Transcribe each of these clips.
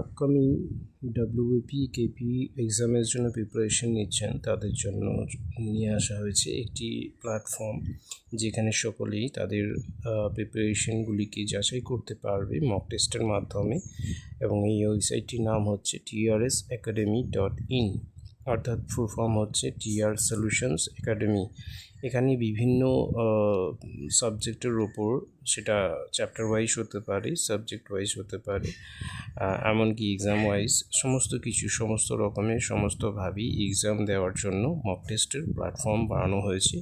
Upcoming WP KP এক্সামের জন্য preparation নিচ্ছেন। তাদের জন্য নিয়ে আসা হয়েছে একটি প্ল্যাটফর্ম যেখানে সকলেই তাদের প্রিপারেশনগুলিকে যাচাই করতে পারবে মক টেস্টের মাধ্যমে এবং এই ওয়েবসাইটটির নাম হচ্ছে টিআরএস একাডেমি ডট ইন অর্থাৎ ফুল ফর্ম হচ্ছে টিআর সলিউশনস একাডেমি এখানে বিভিন্ন সাবজেক্টের ওপর সেটা চ্যাপ্টার ওয়াইজ হতে পারে সাবজেক্ট ওয়াইজ হতে পারে এমনকি এক্সাম ওয়াইজ সমস্ত কিছু, সমস্ত রকমের সমস্তভাবেই এক্সাম দেওয়ার জন্য মক টেস্টের প্ল্যাটফর্ম বানানো হয়েছে।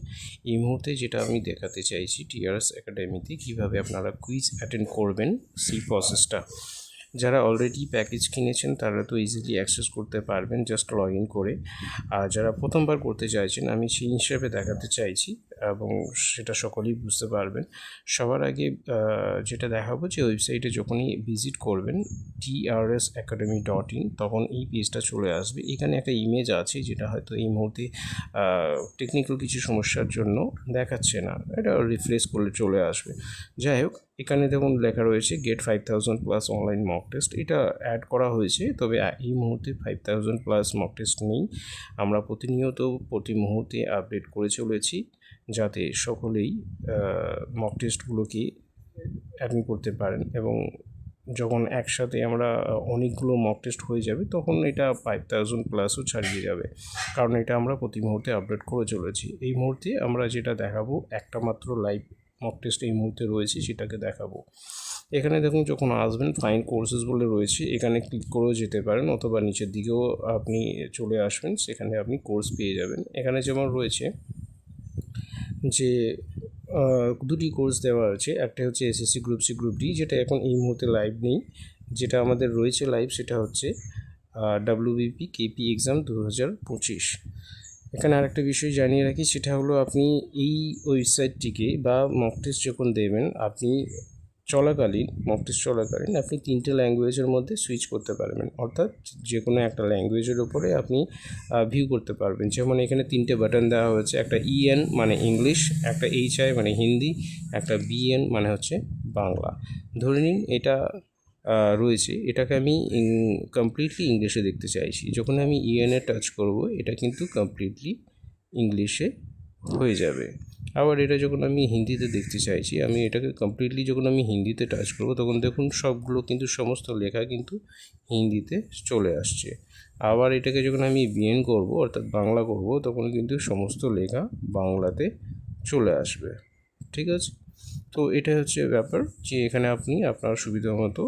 এই মুহূর্তে যেটা আমি দেখাতে চাইছি টিআরএস একাডেমিতে কীভাবে আপনারা কুইজ অ্যাটেন্ড করবেন, সেই প্রসেসটা যারা অলরেডি প্যাকেজ কিনেছেন, তারা তো ইজিলি অ্যাক্সেস করতে পারবেন জাস্ট লগ ইন করে। আর যারা প্রথমবার করতে চাইছেন, আমি সেই হিসেবে দেখাতে চাইছি। এবং সেটা সকলেই বুঝতে পারবেন। সবার আগে যেটা দেখাবো যে ওয়েবসাইটে যখনই ভিজিট করবেন টিআরএস একাডেমি ডট ইন তখন এই পেজটা চলে আসবে। এখানে একটা ইমেজ আছে যেটা হয়তো এই মুহূর্তে টেকনিক্যাল কিছু সমস্যার জন্য দেখাচ্ছে না। এটা রিফ্রেশ করলে চলে আসবে। যাই হোক, এখানে দেখুন লেখা রয়েছে GATE five thousand plus online mock test এটা অ্যাড করা হয়েছে, তবে এই মুহূর্তে five thousand plus mock test নেই। আমরা প্রতিনিয়ত প্রতি মুহূর্তে আপডেট করে চলেছি। যাতে সকলেই মক টেস্টগুলোকে অ্যাডমিট করতে পারেন এবং যখন একসাথে আমরা অনেকগুলো মক টেস্ট হয়ে যাবে, তখন এটা ফাইভ থাউজেন্ড প্লাসও ছাড়িয়ে যাবে। কারণ এটা আমরা প্রতি মুহূর্তে আপডেট করে চলেছি। এই মুহূর্তে আমরা যেটা দেখাবো, একটা মাত্র লাইভ মক টেস্ট এই মুহূর্তে রয়েছে, সেটাকে দেখাবো। এখানে দেখুন, যখন আসবেন ফাইন কোর্সেস বলে রয়েছে, এখানে ক্লিক করেও যেতে পারেন অথবা নিচের দিকেও আপনি চলে আসবেন, সেখানে আপনি কোর্স পেয়ে যাবেন। এখানে যেমন রয়েছে যে দুটি কোর্স দেওয়া আছে। একটা হচ্ছে SSC group C group D যেটা এখন এই মুহূর্তে লাইভ নেই। যেটা আমাদের রয়েছে লাইভ সেটা হচ্ছে ডাব্লিউবিপি কেপি এক্সাম দু হাজার পঁচিশ। এখানে আরেকটা বিষয় জানিয়ে রাখি, সেটা হলো আপনি এই ওয়েবসাইটটিকে বা মক টেস্ট যখন দেবেন, আপনি চলাকালীন মক টেস্ট চলাকালীন আপনি তিনটে ল্যাঙ্গুয়েজের মধ্যে সুইচ করতে পারবেন। অর্থাৎ যে কোনো একটা ল্যাঙ্গুয়েজের উপরে আপনি ভিউ করতে পারবেন। যেমন এখানে তিনটে বাটন দেওয়া হয়েছে, একটা ইএন মানে ইংলিশ একটা এইচআই মানে হিন্দি একটা বিএন মানে হচ্ছে বাংলা। ধরে নিন এটা রয়েছে, এটাকে আমি কমপ্লিটলি ইংলিশে দেখতে চাইছি। যখন আমি ইএনএ টাচ করব, এটা কিন্তু কমপ্লিটলি ইংলিশে হয়ে যাবে। আবার এটা যখন আমি হিন্দিতে দেখতে চাইছি, আমি এটাকে কমপ্লিটলি যখন আমি হিন্দিতে টাচ করব, তখন দেখুন সবগুলো কিন্তু সমস্ত লেখা কিন্তু হিন্দিতে চলে আসছে। আবার এটাকে যখন আমি বিএন করব, অর্থাৎ বাংলা করব, তখন কিন্তু সমস্ত লেখা বাংলাতে চলে আসবে। ঠিক আছে? তো এটা হচ্ছে ব্যাপার যে এখানে আপনি আপনার সুবিধা মতো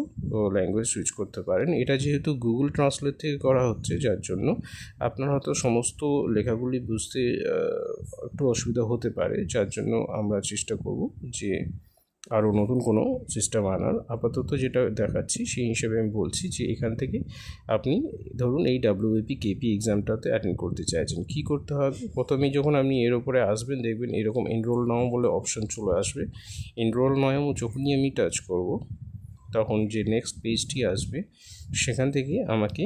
ল্যাঙ্গুয়েজ সুইচ করতে পারেন। এটা যেহেতু গুগল ট্রান্সলেট থেকে করা হচ্ছে, যার জন্য আপনার হয়তো সমস্ত লেখাগুলি বুঝতে একটু অসুবিধা হতে পারে। যার জন্য আমরা চেষ্টা করব যে আরও নতুন কোনো সিস্টেম আনার আপাতত যেটা দেখাচ্ছি, সেই হিসেবে আমি বলছি যে এখান থেকে আপনি ধরুন এই ডাব্লিউবিপি কেপি এক্সামটাতে অ্যাটেন্ড করতে চাইছেন। কী করতে হবে? প্রথমেই যখন আপনি এর উপরে আসবেন, দেখবেন এরকম এনরোল নাও বলে অপশন চলে আসবে। এনরোল নয় যখনই আমি টাচ করব, তখন যে নেক্সট পেজটি আসবে, সেখান থেকে আমাকে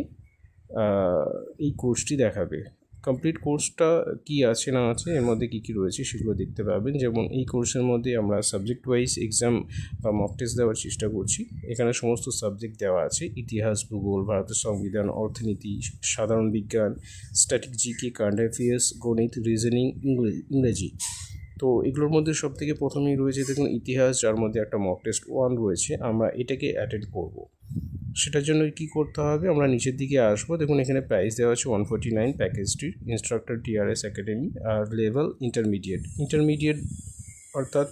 এই কোর্সটি দেখাবে। কমপ্লিট কোর্সটা কি আছে, না আছে, এর মধ্যে কী কী রয়েছে সেগুলো দেখতে পাবেন। যেমন এই কোর্সের মধ্যে আমরা সাবজেক্ট ওয়াইজ এক্সাম বা মক টেস্ট দেওয়ার চেষ্টা করছি। এখানে সমস্ত সাবজেক্ট দেওয়া আছে। ইতিহাস, ভূগোল, ভারতের সংবিধান, অর্থনীতি, সাধারণ বিজ্ঞান স্ট্যাটিক জিকে কারেন্ট অ্যাফেয়ার্স গণিত রিজনিং ইংরেজি। তো এগুলোর মধ্যে সব থেকে প্রথমেই রয়েছে দেখুন ইতিহাস, যার মধ্যে একটা মক টেস্ট ওয়ান রয়েছে। আমরা এটাকে অ্যাটেন্ড করব। সেটার জন্য কি করতে হবে? আমরা নিচের দিকে আসব। দেখুন, এখানে প্রাইস দেওয়া আছে ওয়ান ফোর্টি নাইন প্যাকেজটির ইনস্ট্রাক্টর টিআরএস একাডেমি আর লেভেল ইন্টারমিডিয়েট ইন্টারমিডিয়েট অর্থাৎ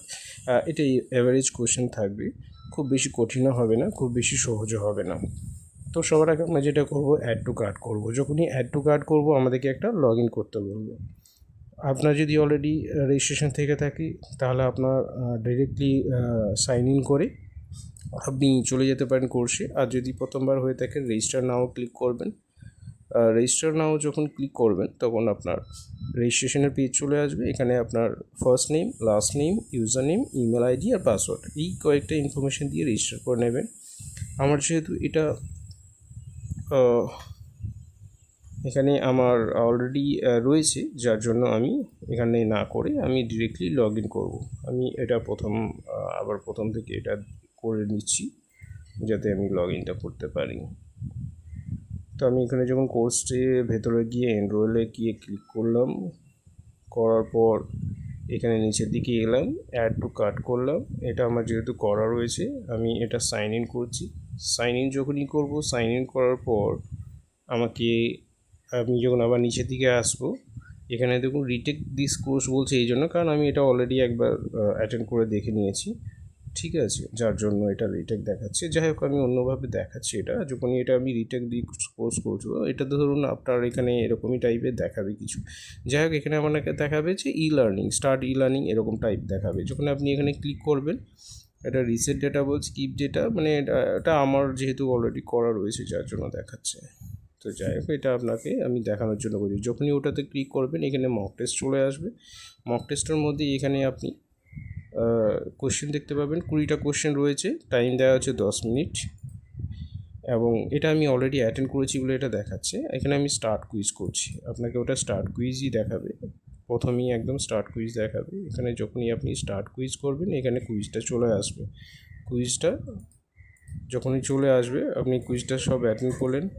এটা অ্যাভারেজ কোশ্চেন থাকবে। খুব বেশি কঠিনও হবে না, খুব বেশি সহজও হবে না। তো সবার আগে আমরা যেটা করব অ্যাড টু কার্ড করব। যখনই অ্যাড টু কার্ড করব, আমাদেরকে একটা লগ ইন করতে বলবে। আপনার যদি অলরেডি রেজিস্ট্রেশন থেকে থাকে, তাহলে আপনার ডিরেক্টলি সাইন ইন করে আপনি চলে যেতে পারেন কোর্সে। আর যদি প্রথমবার হয়ে থাকে রেজিস্টার নাও ক্লিক করবেন। রেজিস্টার নাও যখন ক্লিক করবেন, তখন আপনার রেজিস্ট্রেশনের পেজ চলে আসবে। এখানে আপনার first name last name user name email ID আর পাসওয়ার্ড এই কয়েকটা ইনফরমেশন দিয়ে রেজিস্টার করে নেবেন। আমার যেহেতু এটা এখানে আমার অলরেডি রয়েছে, যার জন্য আমি এখানে না করে আমি ডিরেক্টলি লগ ইন করব। আমি এটা প্রথম আবার প্রথম থেকে এটা করে নিচ্ছি, যাতে আমি লগ ইনটা করতে পারি। তো আমি এখানে যখন কোর্সটি ভেতরে গিয়ে এনরোলে গিয়ে ক্লিক করলাম, করার পর এখানে নিচের দিকে এলাম অ্যাড টু কাট করলাম। এটা আমার যেহেতু করা রয়েছে, আমি এটা সাইন ইন করছি। সাইন ইন যখনই করব সাইন ইন করার পর আমাকে, আমি যখন আবার নিচের দিকে আসব, এখানে দেখুন রিটেক দিস কোর্স বলছে এই জন্য, কারণ আমি এটা অলরেডি একবার অ্যাটেন্ড করে দেখে নিয়েছি। ঠিক আছে, যার জন্য এটা রিটেক দেখাচ্ছে। যাই হোক, আমি অন্যভাবে দেখাচ্ছি এটা। যখনই এটা আমি রিটেক দিয়ে কোর্স করব এটা ধরুন আপনার এখানে এরকমই টাইপের দেখাবে কিছু। যাই হোক, এখানে আপনাকে দেখাবে যে e learning start e learning এরকম টাইপ দেখাবে। যখন আপনি এখানে ক্লিক করবেন, এটা রিসেট ডেটা বলছে কিপ ডেটা মানে এটা আমার যেহেতু অলরেডি করা রয়েছে, যার জন্য দেখাচ্ছে। তো যাই হোক, এটা আপনাকে আমি দেখানোর জন্য বলি যখনই ওটাতে ক্লিক করবেন, এখানে মক টেস্ট চলে আসবে। মক টেস্টের মধ্যে এখানে আপনি কোশ্চেন দেখতে পাবেন। কুড়িটা কোশ্চেন রয়েছে। টাইম দেওয়া হচ্ছে দশ মিনিট এবং এটা আমি অলরেডি অ্যাটেন্ড করেছি বলে এটা দেখাচ্ছে। এখানে আমি স্টার্ট কুইজ করছি। আপনাকে ওটা স্টার্ট কুইজই দেখাবে। প্রথমেই একদম স্টার্ট কুইজ দেখাবে। এখানে যখনই আপনি স্টার্ট কুইজ করবেন, এখানে কুইজটা চলে আসবে। কুইজটা যখনই চলে আসবে, আপনি কুইজটা সব অ্যাটেন্ড করলেন।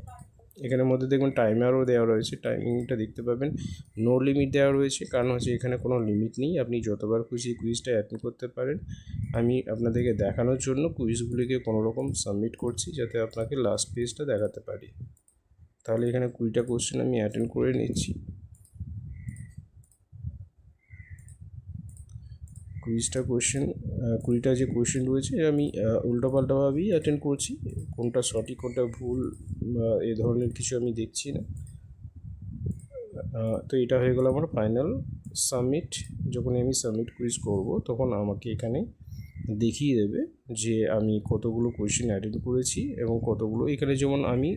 এখানের মধ্যে দেখবেন টাইমারও দেওয়া রয়েছে, টাইমিংটা দেখতে পাবেন। নো লিমিট দেওয়া রয়েছে, কারণ হচ্ছে এখানে কোনো লিমিট নেই। আপনি যতবার খুশি কুইজটা অ্যাটেন্ড করতে পারেন। আমি আপনাদেরকে দেখানোর জন্য কুইজগুলিকে কোনো রকম সাবমিট করছি যাতে আপনাকে লাস্ট পেজটা দেখাতে পারি। তাহলে এখানে কুড়িটা কোশ্চেন আমি অ্যাটেন্ড করে নিচ্ছি। কুড়িটা কোশ্চেন কুড়িটা যে কোশ্চেন রয়েছে, আমি উল্টোপাল্টাভাবেই অ্যাটেন্ড করছি। কোনটা সঠিক, কোনটা ভুল এ ধরনের কিছু আমি দেখছি না। তো এটা হয়ে গেল আমার ফাইনাল সাবমিট যখন আমি সাবমিট কুইজ করব, তখন আমাকে এখানে দেখিয়ে দেবে যে আমি কতগুলো কোয়েশ্চেন অ্যাটেন্ড করেছি এবং কতগুলো, এখানে যেমন আমি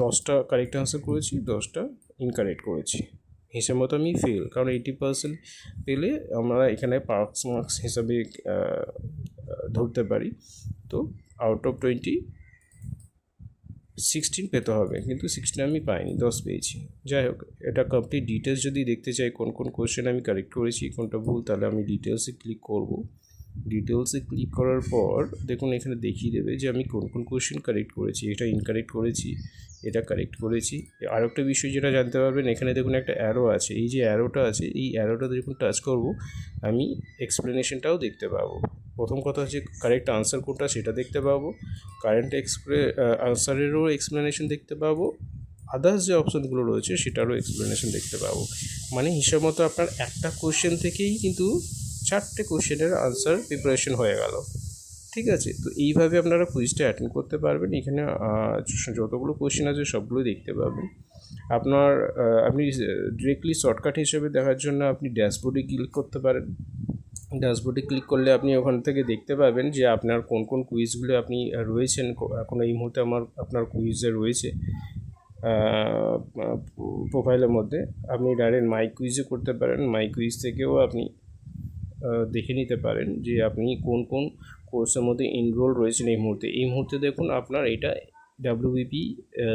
দশটা কারেক্ট আনসার করেছি, দশটা ইনকারেক্ট করেছি। হিসেব মতো আমি ফেল কারণ এইটি পার্সেন্ট পেলে আমরা এখানে পার্কস মার্কস হিসাবে ধরতে পারি। তো আউট অফ টোয়েন্টি সিক্সটিন পেতে হবে, কিন্তু সিক্সটিন আমি পাইনি, দশ পেয়েছি। যাই হোক, এটা কমপ্লিট ডিটেলস যদি দেখতে চাই, কোন কোন কোয়েশ্চেন আমি কারেক্ট করেছি, কোনটা ভুল, তাহলে আমি ডিটেলসে ক্লিক করব। ডিটেলসে ক্লিক করার পর, দেখুন এখানে দেখিয়ে দেবে যে আমি কোন কোন কোশ্চেন কারেক্ট করেছি, এটা ইনকারেক্ট করেছি। এটা কারেক্ট করেছি। আর একটা বিষয় যেটা জানতে পারবেন, এখানে দেখুন একটা অ্যারো আছে। এই যে অ্যারোটা আছে, এই অ্যারোটা যখন টাচ করব, আমি এক্সপ্লেনেশনটাও দেখতে পাবো। প্রথম কথা হচ্ছে কারেক্ট আনসার কোনটা সেটা দেখতে পাবো। কারেন্ট এক্সপ্রে আনসারেরও এক্সপ্লেনেশন দেখতে পাবো। আদার্স যে অপশানগুলো রয়েছে, সেটারও এক্সপ্লেনেশন দেখতে পাবো। মানে হিসাব মতো আপনার একটা কোশ্চেন থেকেই কিন্তু চারটে কোশ্চেনের আনসার প্রিপারেশন হয়ে গেল। ঠিক আছে? তো এইভাবে আপনারা কুইজটা অ্যাটেন্ড করতে পারবেন। এখানে যতগুলো কোশ্চেন আছে সবগুলো দেখতে পাবেন। আপনার আপনি ডিরেক্টলি শর্টকাট হিসেবে দেখার জন্য আপনি ড্যাশবোর্ডে ক্লিক করতে পারেন। ড্যাশবোর্ডে ক্লিক করলে আপনি ওখান থেকে দেখতে পাবেন যে আপনার কোন কোন কুইজগুলো আপনি রয়েছেন। এখন এই মুহূর্তে আমার, আপনার কুইজে রয়েছে। প্রোফাইলের মধ্যে। আপনি ডাইরেক্ট মাই কুইজও করতে পারেন। মাই কুইজ থেকেও আপনি দেখে নিতে পারেন যে আপনি কোন কোন কোর্সের মধ্যে এনরোল রয়েছেন এই মুহূর্তে। এই মুহূর্তে দেখুন আপনার এটা ডাব্লিউবিপি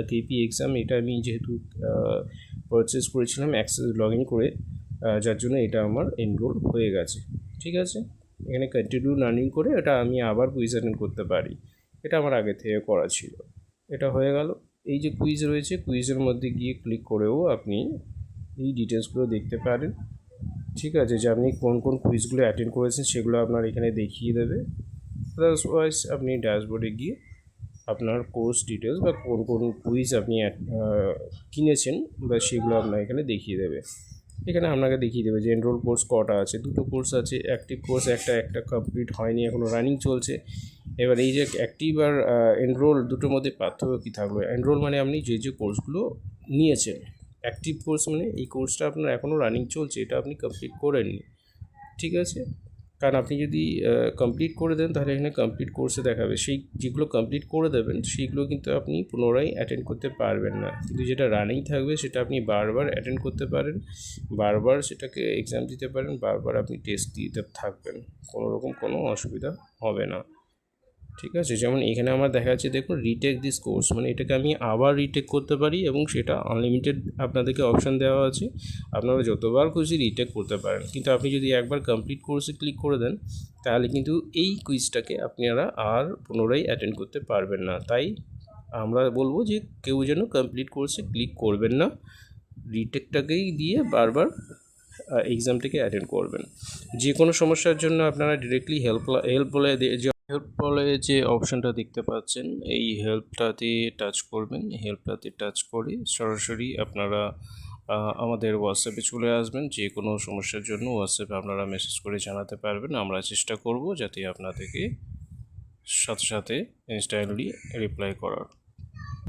কেপি এক্সাম এটা আমি যেহেতু পারচেস করেছিলাম অ্যাক্সেস লগ ইন করে যার জন্য এটা আমার এনরোল হয়ে গেছে। ঠিক আছে? এখানে কন্টিনিউ লার্নিং করে এটা আমি আবার কুইজ অ্যাটেন্ড করতে পারি। এটা আমার আগে থেকে করা ছিল। এটা হয়ে গেল। এই যে কুইজ রয়েছে কুইজের মধ্যে গিয়ে ক্লিক করেও আপনি এই ডিটেলসগুলো দেখতে পারেন। ঠিক আছে? যে আপনি কোন কোন কুইজগুলো অ্যাটেন্ড করেছেন সেগুলো আপনার এখানে দেখিয়ে দেবে। আদারওয়াইজ আপনি ড্যাশবোর্ডে গিয়ে আপনার কোর্স ডিটেলস বা কোন কোন কুইজ আপনি কিনেছেন বা সেগুলো আপনার এখানে দেখিয়ে দেবে। এখানে আপনাকে দেখিয়ে দেবে যে এনরোল কোর্স কটা আছে, দুটো কোর্স আছে অ্যাক্টিভ কোর্স একটা একটা কমপ্লিট হয়নি এখনও রানিং চলছে। এবার এই যে অ্যাক্টিভ আর এনরোল দুটোর মধ্যে পার্থক্য কী থাকল? এনরোল মানে আপনি যে যে কোর্সগুলো নিয়েছেন অ্যাক্টিভ কোর্স মানে এই কোর্সটা আপনার এখনও রানিং চলছে, এটা আপনি কমপ্লিট করেননি। ঠিক আছে? কারণ আপনি যদি কমপ্লিট করে দেন, তাহলে এখানে কমপ্লিট কোর্সে দেখাবে। সেই যেগুলো কমপ্লিট করে দেবেন, সেইগুলো কিন্তু আপনি পুনরায় অ্যাটেন্ড করতে পারবেন না। কিন্তু যেটা রানিং থাকবে, সেটা আপনি বারবার অ্যাটেন্ড করতে পারেন, বারবার সেটাকে এক্সাম দিতে পারেন, বারবার আপনি টেস্ট দিতে থাকবেন। কোনো রকম কোনো অসুবিধা হবে না। ঠিক আছে? যেমন এখানে আমার দেখা যাচ্ছে, দেখুন রিটেক দিস কোর্স মানে এটাকে আমি আবার রিটেক করতে পারি এবং সেটা আনলিমিটেড আপনাদেরকে অপশান দেওয়া আছে। আপনারা যতবার খুশি রিটেক করতে পারেন। কিন্তু আপনি যদি একবার কমপ্লিট কোর্সে ক্লিক করে দেন, তাহলে কিন্তু এই কুইজটাকে আপনারা আর পুনরায় অ্যাটেন্ড করতে পারবেন না। তাই আমরা বলব যে কেউ যেন কমপ্লিট কোর্সে ক্লিক করবেন না রিটেকটাকেই দিয়ে বারবার এক্সামটিকে অ্যাটেন্ড করবেন। যে কোনো সমস্যার জন্য আপনারা ডিরেক্টলি হেল্প হেল্প বলে হেল্প বলে যে অপশনটা দেখতে পাচ্ছেন, এই হেল্পটাতে টাচ করবেন হেল্পটাতে টাচ করে সরাসরি আপনারা আমাদের হোয়াটসঅ্যাপে চলে আসবেন যে কোনো সমস্যার জন্য হোয়াটসঅ্যাপে আপনারা মেসেজ করে জানাতে পারবেন। আমরা চেষ্টা করব যাতে আপনাদেরকে সাথে সাথে ইনস্ট্যান্টলি রিপ্লাই করার।